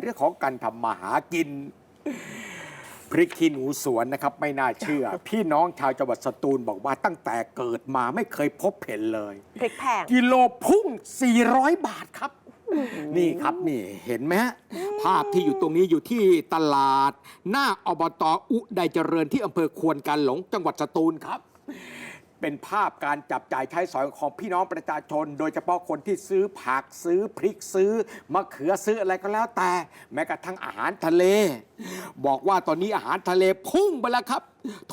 เรื่องของการทำมาหากิน พริกขี้หนูสวนนะครับ ไม่น่าเชื่อ พี่น้องชาวจังหวัดสตูลบอกว่าตั้งแต่เกิดมาไม่เคยพบเห็นเลย พริกแพง กิโลพุ่ง 400 บาทครับ นี่ครับนี่เห็นไหมฮะภาพที่อยู่ตรงนี้อยู่ที่ตลาด หน้าอบตอุไดเจริญที่อำเภอควนกาหลงจังหวัดสตูลครับ เป็นภาพการจับจ่ายใช้สอยของพี่น้องประชาชน โดยเฉพาะคนที่ซื้อผักซื้อพริกซื้อมะเขือซื้ออะไรก็แล้วแต่ แม้กระทั่งอาหารทะเล บอกว่าตอนนี้อาหารทะเลพุ่งไปแล้วครับ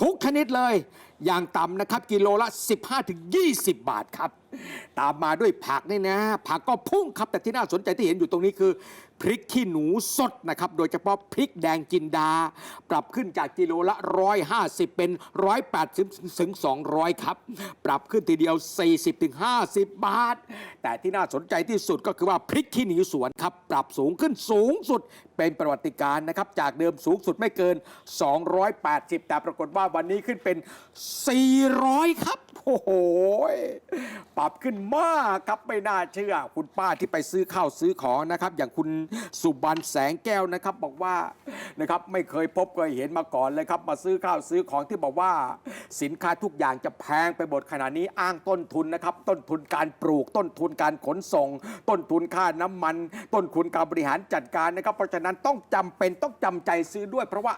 ทุกชนิดเลย อย่างต่ำนะครับ กิโลละ 15-20 บาทครับ ตามมาด้วยผักนี่นะ ผักก็พุ่งครับ แต่ที่น่าสนใจที่เห็นอยู่ตรงนี้คือพริกขี้หนูสดนะครับ โดยเฉพาะพริกแดงจินดา ปรับขึ้นจากกิโลละ 150 เป็น 180ถึง200 ครับ ปรับขึ้นทีเดียว 40ถึง50 บาท แต่ที่น่าสนใจที่สุดก็คือว่าพริกขี้หนูสวนครับ ปรับสูงขึ้นสูงสุด เป็นประวัติการ์นะครับ จากเดิมสูงสุดไม่เกิน 280 แต่ปรากฏว่าวันนี้ขึ้นเป็น 400 ครับ อ้โหปรับขึ้นมากครับไม่น่าเชื่อ คุณป้าที่ไปซื้อข้าวซื้อของนะครับ อย่างคุณสุบรรณแสงแก้วนะครับ บอกว่านะครับไม่เคยพบเคยเห็นมาก่อนเลยครับ มาซื้อข้าวซื้อของที่บอกว่า สินค้าทุกอย่างจะแพงไปหมดขนาดนี้อ้างต้นทุนนะครับ ต้นทุนการปลูก ต้นทุนการขนส่ง ต้นทุนค่าน้ำมัน ต้นทุนการบริหารจัดการนะครับ เพราะฉะนั้นต้องจำเป็นต้องจำใจซื้อด้วย เพราะว่า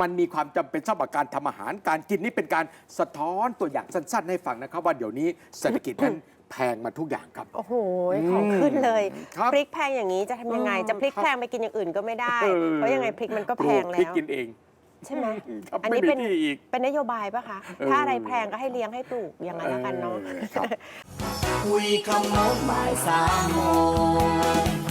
มันมีความจำเป็นสำหรับการทำอาหารการกินนี่เป็นการสะท้อนตัวอย่างสั้นๆให้ฟังนะครับว่าเดี๋ยวนี้เศรษฐกิจนั้นแพงมาทุกอย่างครับ โอ้โห ของขึ้นเลยครับพริกแพงอย่างนี้จะทำยังไงเออจะพริกครับแพงไปกินอย่างอื่นก็ไม่ได้ เออ เพราะยังไงพริกมันก็ปแพลูงพแล้ริกวกินเองใช่ไหม ครับอันไม่นี้มีเป็น ที่อีก เป็นนโยบายปะคะ เออ ถ้าอะไรแพงก็ให้เลี้ยงให้ปลูกอย่างนั้นแล้วกันเนาะ ออครับ คุยขโมงบ่ายสามโมง